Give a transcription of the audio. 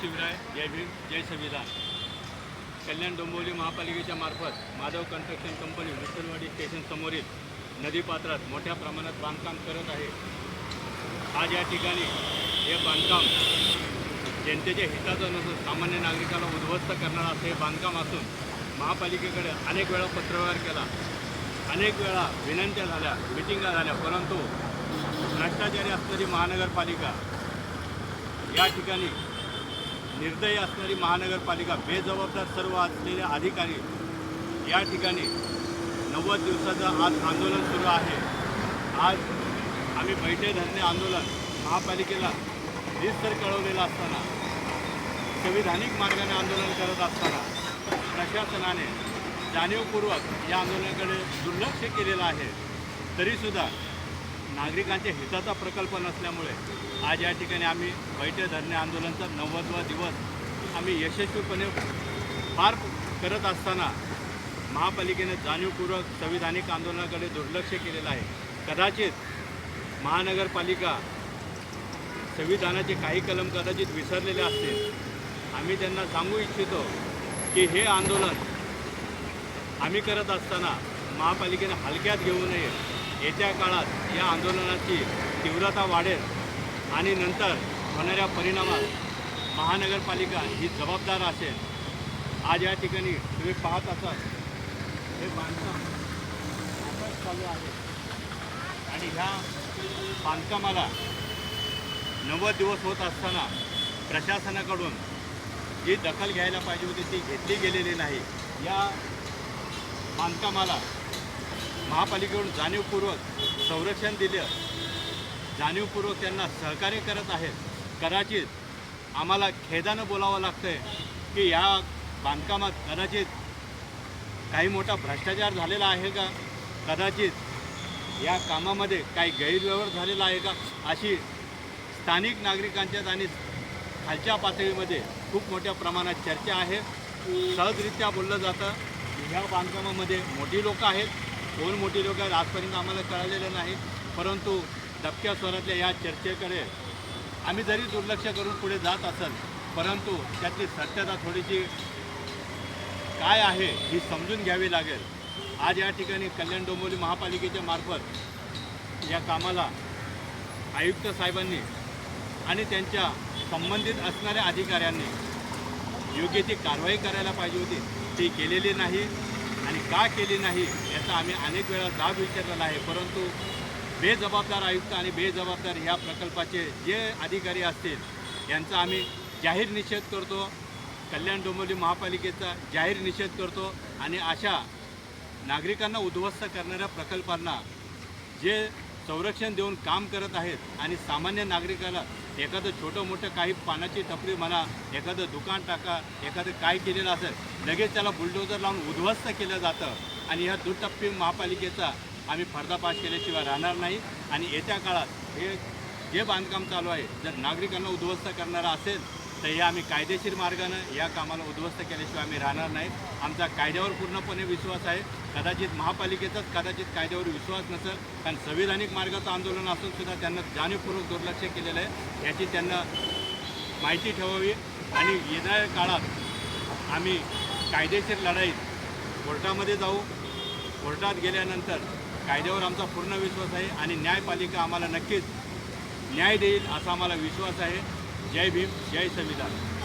शिवराय जय भीम जय संविधान. कल्याण डोंबिवली महापालिकेच्या मार्फत माधव कन्स्ट्रक्शन कंपनी विठ्ठलवाडी स्टेशनसमोरील नदीपात्रात मोठ्या प्रमाणात बांधकाम करत आहे. आज या ठिकाणी हे बांधकाम जनतेच्या हिताचं नसून सामान्य नागरिकाला उद्ध्वस्त करणारं असं हे बांधकाम असून महापालिकेकडे अनेक वेळा पत्रव्यवहार केला. अनेक वेळा विनंत्या झाल्या मिटिंगा झाल्या परंतु भ्रष्टाचारी असणारी महानगरपालिका या ठिकाणी निर्दयी असणारी महानगरपालिका बेजबाबदार सर्व असलेले अधिकारी या ठिकाणी नव्वद दिवसाचं आज आंदोलन सुरू आहे. आज आम्ही बैठे धरणे आंदोलन महापालिकेला निस्तर कळवलेलं असताना संविधानिक मार्गाने आंदोलन करत असताना प्रशासनाने जाणीवपूर्वक या आंदोलनाकडे दुर्लक्ष केलेलं आहे. तरीसुद्धा नागरिकांच्या हिताचा प्रकल्प नसल्यामुळे आज या ठिकाणी आम्ही बैठे धरणे आंदोलनाचा नव्वदवा दिवस आम्ही यशस्वीपणे पार करत असताना महापालिकेने जाणीवपूर्वक संविधानिक आंदोलनाकडे दुर्लक्ष केलेलं आहे. कदाचित महानगरपालिका संविधानाचे काही कलम कदाचित विसरलेले असतील. आम्ही त्यांना सांगू इच्छितो की हे आंदोलन आम्ही करत असताना महापालिकेने हलक्यात घेऊ नये. येत्या काळात या आंदोलनाची तीव्रता वाढेल आणि नंतर होणाऱ्या परिणामात महानगरपालिका ही जबाबदार असेल. आज या ठिकाणी तुम्ही पाहत असाल हे बांधकाम आताच चालू आहे. आणि ह्या बांधकामाला नव्वद दिवस होत असताना प्रशासनाकडून जी दखल घ्यायला पाहिजे होती ती घेतली गेलेली नाही. या बांधकामाला महापालिकेकडून जाणीवपूर्वक संरक्षण दिलं. जाणीवपूर्वक त्यांना सहकार्य करत आहेत. कदाचित आम्हाला खेदानं बोलावं लागतं आहे की या बांधकामात कदाचित काही मोठा भ्रष्टाचार झालेला आहे का? कदाचित या कामामध्ये काही गैरव्यवहार झालेला आहे का? अशी स्थानिक नागरिकांच्यात आणि खालच्या पातळीमध्ये खूप मोठ्या प्रमाणात चर्चा आहे. सहजरित्या बोललं जातं. ह्या बांधकामामध्ये मोठी लोकं आहेत. कोण मोठी लोकं आहेत आजपर्यंत आम्हाला कळलेलं नाही परंतु दबक्या स्वरातल्या या चर्चेकडे आम्ही जरी दुर्लक्ष करून पुढे जात असेल परंतु त्यातली सत्यता थोडीशी काय आहे ही समजून घ्यावी लागेल. आज या ठिकाणी कल्याण डोंबिवली महापालिकेच्या मार्फत या कामाला आयुक्त साहेबांनी आणि त्यांच्या संबंधित असणाऱ्या अधिकाऱ्यांनी योग्य ती कारवाई करायला पाहिजे होती. ती केलेली नाही. आणि का केली नाही याचा आम्ही अनेक वेळा दाब विचारलेला आहे. परंतु बेजबाबदार आयुक्त आणि बेजबाबदार ह्या प्रकल्पाचे जे अधिकारी असतील यांचा आम्ही जाहीर निषेध करतो. कल्याण डोंबिवली महापालिकेचा जाहीर निषेध करतो आणि अशा नागरिकांना उद्ध्वस्त करणाऱ्या प्रकल्पांना जे संरक्षण देऊन काम करत आहेत आणि सामान्य नागरिकाला एखादं छोटं मोठं काही पानाची टपरी म्हणा एखादं दुकान टाका एखादं काय केलेलं असेल लगेच त्याला बुलडोजर लावून उद्ध्वस्त केलं जातं. आणि ह्या दुटप्पी महापालिकेचा आम्ही पर्दापाश केल्याशिवाय राहणार नाही. आणि येत्या काळात हे जे बांधकाम चालू आहे जर नागरिकांना उद्ध्वस्त करणारं असेल तर हे आम्ही कायदेशीर मार्गानं या कामाला उद्ध्वस्त केल्याशिवाय आम्ही राहणार नाही. आमचा कायद्यावर पूर्णपणे विश्वास आहे. कदाचित महापालिकेचाच कदाचित कायद्यावर विश्वास नसेल कारण संविधानिक मार्गाचं आंदोलन असून सुद्धा त्यांना जाणीवपूर्वक दुर्लक्ष केलेलं आहे. याची त्यांना माहिती ठेवावी. आणि येणाऱ्या काळात आम्ही कायदेशीर लढाईत कोर्टामध्ये जाऊ. कोर्टात गेल्यानंतर कायद्यावर आमचा पूर्ण विश्वास आहे. आणि न्यायपालिका आम्हाला नक्कीच न्याय देईल असा आम्हाला विश्वास आहे. जय भीम जय संविधान